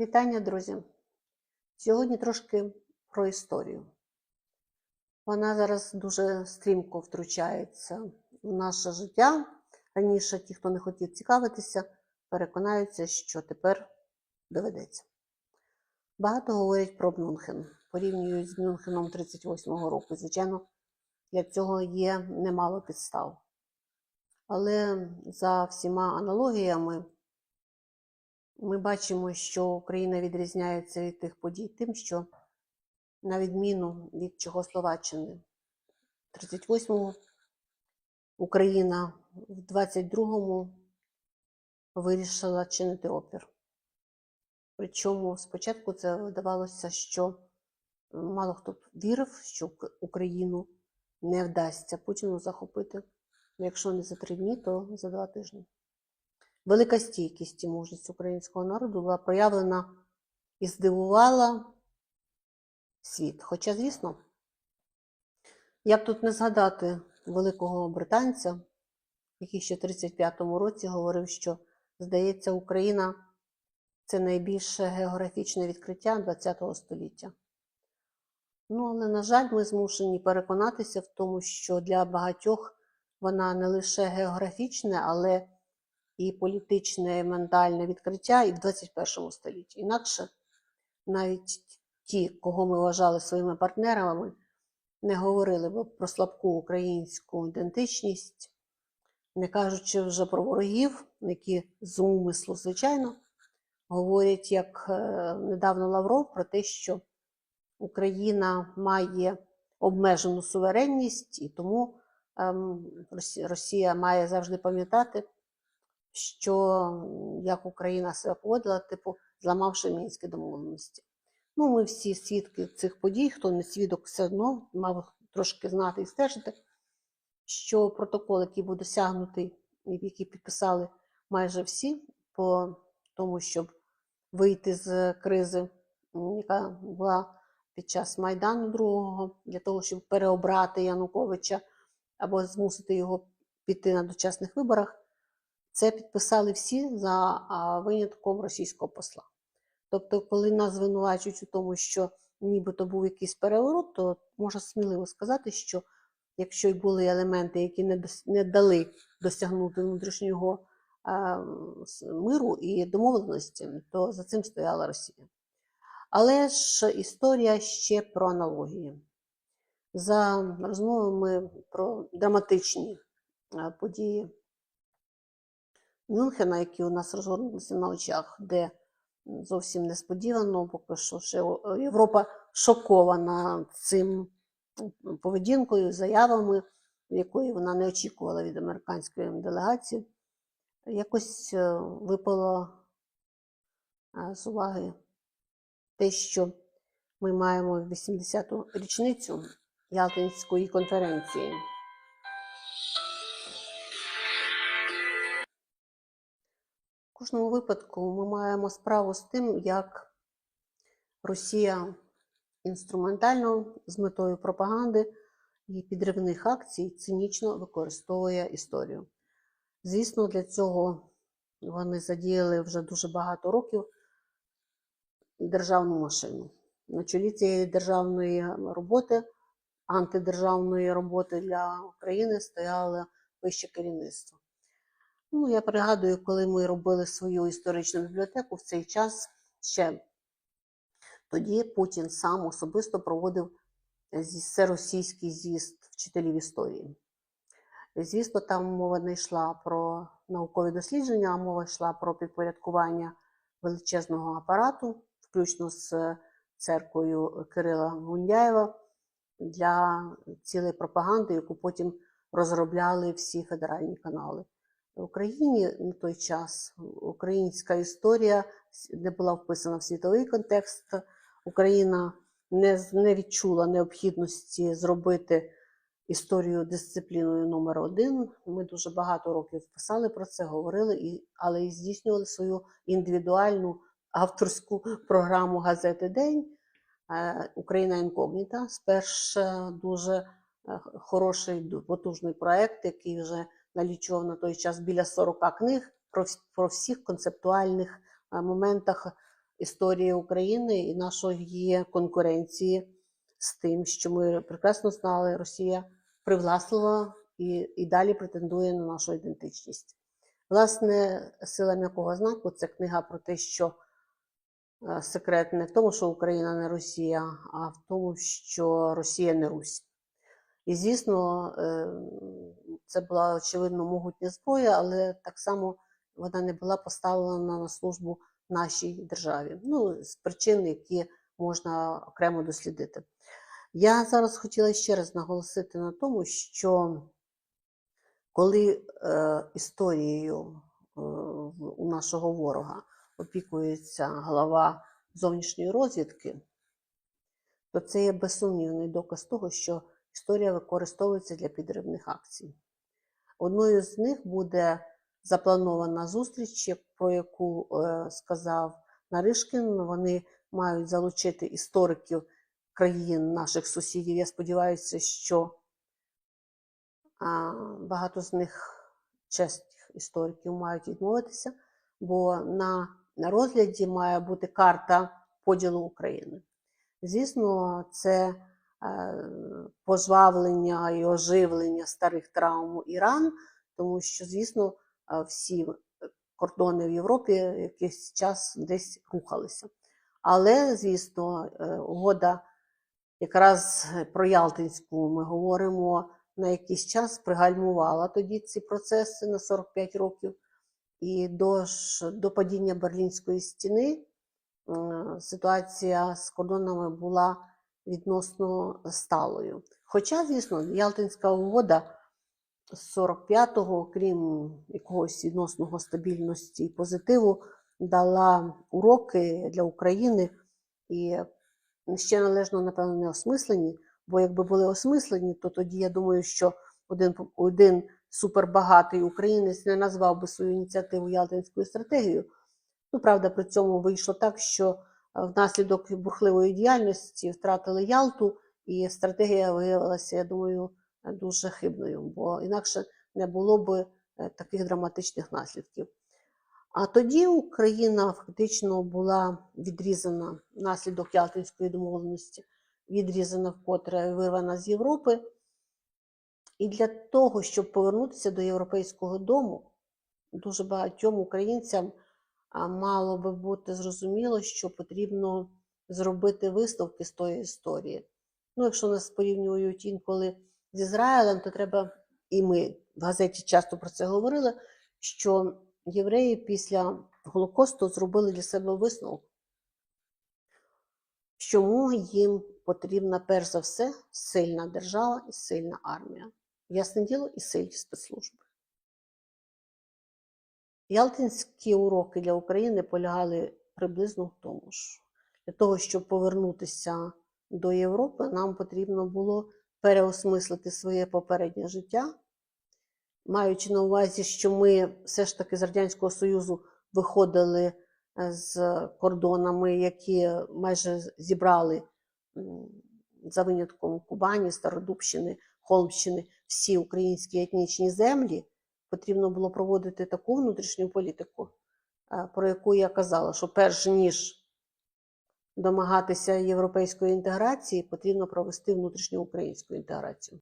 Вітання, друзі! Сьогодні трошки про історію. Вона зараз дуже стрімко втручається в наше життя. Раніше ті, хто не хотів цікавитися, переконаються, що тепер доведеться. Багато говорять про Мюнхен, порівнюють з Мюнхеном 38-го року. Звичайно, для цього є немало підстав. Але за всіма аналогіями ми бачимо, що Україна відрізняється від тих подій тим, що на відміну від Чехословаччини в 38-му Україна в 22-му вирішила чинити опір. Причому спочатку це видавалося, що мало хто вірив, що Україну не вдасться Путіну захопити. Якщо не за три дні, то за два тижні. Велика стійкість і мужність українського народу була проявлена і здивувала світ. Хоча, звісно, як тут не згадати великого британця, який ще в 35-му році говорив, що, здається, Україна це найбільше географічне відкриття ХХ століття. Ну, але, на жаль, ми змушені переконатися в тому, що для багатьох вона не лише географічне, але і політичне, і ментальне відкриття і в 21 столітті. Інакше навіть ті, кого ми вважали своїми партнерами, не говорили б про слабку українську ідентичність, не кажучи вже про ворогів, які з умислу, звичайно, говорять, як е, недавно Лавров, про те, що Україна має обмежену суверенність, і тому ем, Росія має завжди пам'ятати, що як Україна себе поводила, типу, зламавши мінські домовленості. Ну, ми всі свідки цих подій, хто не свідок, все одно мав трошки знати і стежити, що протокол, який був досягнутий, який підписали майже всі, по тому, щоб вийти з кризи, яка була під час Майдану другого, для того, щоб переобрати Януковича або змусити його піти на дочасних виборах, це підписали всі за винятком російського посла. Тобто, коли нас звинувачують у тому, що нібито був якийсь переворот, то можна сміливо сказати, що якщо й були елементи, які не, дали досягнути внутрішнього а, миру і домовленості, то за цим стояла Росія. Але ж історія ще про аналогії. За розмовами про драматичні події Мюнхена, які у нас розгорнулися на очах, де зовсім несподівано, поки що ще Європа шокована цим поведінкою, заявами, якої вона не очікувала від американської делегації. Якось випало з уваги те, що ми маємо 80-ту річницю Ялтинської конференції. В кожному випадку ми маємо справу з тим, як Росія інструментально з метою пропаганди і підривних акцій цинічно використовує історію. Звісно, для цього вони задіяли вже дуже багато років державну машину. На чолі цієї державної роботи, антидержавної роботи для України стояло вище керівництво. Ну, я пригадую, коли ми робили свою історичну бібліотеку в цей час ще тоді Путін сам особисто проводив всеросійський з'їзд вчителів історії. Звісно, там мова не йшла про наукові дослідження, а мова йшла про підпорядкування величезного апарату, включно з церквою Кирила Гундяєва, для цілої пропаганди, яку потім розробляли всі федеральні канали. Україні на той час українська історія не була вписана в світовий контекст. Україна не, не відчула необхідності зробити історію дисципліною номер один. Ми дуже багато років писали про це, говорили, і, але і здійснювали свою індивідуальну авторську програму газети День Україна інкогніта. Спершу дуже хороший потужний проект, який вже налічував на той час біля 40 книг про про всіх концептуальних моментах історії України і нашої конкуренції з тим, що ми прекрасно знали, Росія привласлива і, і далі претендує на нашу ідентичність. Власне, сила м'якого знаку це книга про те, що е, секрет не в тому, що Україна не Росія, а в тому, що Росія не Русь. І, звісно, е, це була очевидно могутня зброя, але так само вона не була поставлена на службу нашій державі. Ну, з причин, які можна окремо дослідити. Я зараз хотіла ще раз наголосити на тому, що коли е, історією е, у нашого ворога опікується глава зовнішньої розвідки, то це є безсумнівний доказ того, що історія використовується для підривних акцій. Одною з них буде запланована зустріч, про яку е, сказав Наришкін. Вони мають залучити істориків країн наших сусідів. Я сподіваюся, що багато з них чесних істориків мають відмовитися, бо на, розгляді має бути карта поділу України. Звісно, це пожвавлення і оживлення старих травм і ран, тому що, звісно, е, всі кордони в Європі якийсь час десь рухалися. Але, звісно, е, угода якраз про Ялтинську ми говоримо на якийсь час пригальмувала тоді ці процеси на 45 років. І до, до падіння Берлінської стіни е, ситуація з кордонами була відносно сталою. Хоча, звісно, Ялтинська угода з 45-го, крім якогось відносного стабільності і позитиву, дала уроки для України і ще належно, напевно, не осмислені, бо якби були осмислені, то тоді я думаю, що один, один супербагатий українець не назвав би свою ініціативу Ялтинською стратегією. Ну, правда, при цьому вийшло так, що внаслідок бурхливої діяльності втратили Ялту, і стратегія виявилася, я думаю, е, дуже хибною, бо інакше не було б е, таких драматичних наслідків. А тоді Україна фактично була відрізана внаслідок Ялтинської домовленості, відрізана вкотре вирвана з Європи. І для того, щоб повернутися до європейського дому, дуже багатьом українцям мало би бути зрозуміло, що потрібно зробити висновки з тої історії. Ну, якщо нас порівнюють інколи з Ізраїлем, то треба, і ми в газеті часто про це говорили, що євреї після Голокосту зробили для себе висновок, чому їм потрібна перш за все сильна держава і сильна армія. Ясне діло, і сильні спецслужби. Ялтинські уроки для України полягали приблизно в тому ж. Для того, щоб повернутися до Європи, нам потрібно було переосмислити своє попереднє життя, маючи на увазі, що ми все ж таки з Радянського Союзу виходили е, з кордонами, які майже зібрали за винятком Кубані, Стародубщини, Холмщини, всі українські етнічні землі, потрібно було проводити таку внутрішню політику, е, про яку я казала, що перш ніж домагатися європейської інтеграції, потрібно провести внутрішню українську інтеграцію.